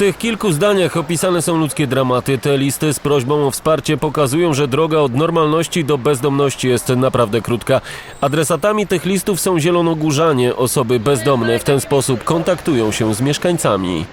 tych kilku zdaniach opisane są ludzkie dramaty. Te listy z prośbą o wsparcie pokazują, że droga od normalności do bezdomności jest naprawdę krótka. Adresatami tych listów są zielonogórzanie, osoby bezdomne. W ten sposób kontaktują się z mieszkańcami.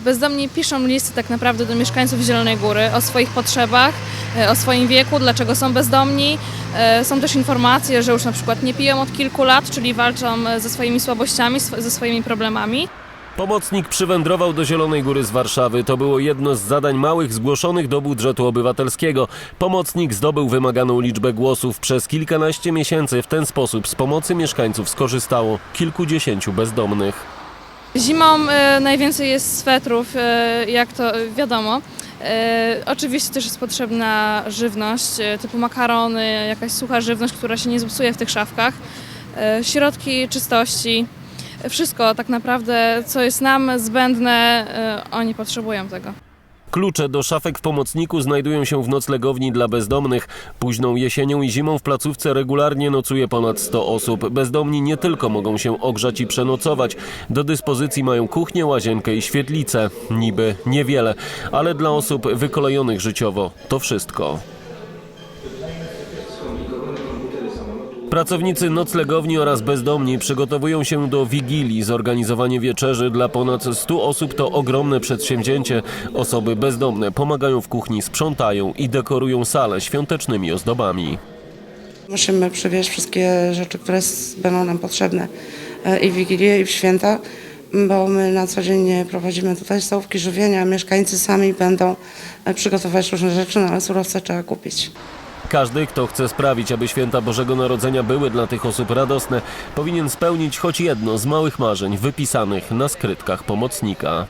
Bezdomni piszą listy tak naprawdę do mieszkańców Zielonej Góry o swoich potrzebach, e, o swoim wieku, dlaczego są bezdomni. E, Są też informacje, że już na przykład nie piją od kilku lat, czyli walczą e, ze swoimi słabościami, ze swoimi problemami. Pomocnik przywędrował do Zielonej Góry z Warszawy. To było jedno z zadań małych zgłoszonych do budżetu obywatelskiego. Pomocnik zdobył wymaganą liczbę głosów. Przez kilkanaście miesięcy w ten sposób z pomocy mieszkańców skorzystało kilkudziesięciu bezdomnych. Zimą e, najwięcej jest swetrów, e, jak to wiadomo. E, oczywiście też jest potrzebna żywność, e, typu makarony, jakaś sucha żywność, która się nie zepsuje w tych szafkach. E, środki czystości, wszystko tak naprawdę, co jest nam zbędne, e, oni potrzebują tego. Klucze do szafek w pomocniku znajdują się w noclegowni dla bezdomnych. Późną jesienią i zimą w placówce regularnie nocuje ponad 100 osób. Bezdomni nie tylko mogą się ogrzać i przenocować. Do dyspozycji mają kuchnię, łazienkę i świetlicę. Niby niewiele, ale dla osób wykolejonych życiowo to wszystko. Pracownicy noclegowni oraz bezdomni przygotowują się do Wigilii. Zorganizowanie wieczerzy dla ponad 100 osób to ogromne przedsięwzięcie. Osoby bezdomne pomagają w kuchni, sprzątają i dekorują salę świątecznymi ozdobami. Musimy przywieźć wszystkie rzeczy, które będą nam potrzebne e, i w Wigilię, i w święta, bo my na co dzień nie prowadzimy tutaj stołówki żywienia. Mieszkańcy sami będą e, przygotować różne rzeczy, no ale surowce trzeba kupić. Każdy, kto chce sprawić, aby święta Bożego Narodzenia były dla tych osób radosne, powinien spełnić choć jedno z małych marzeń wypisanych na skrytkach pomocnika.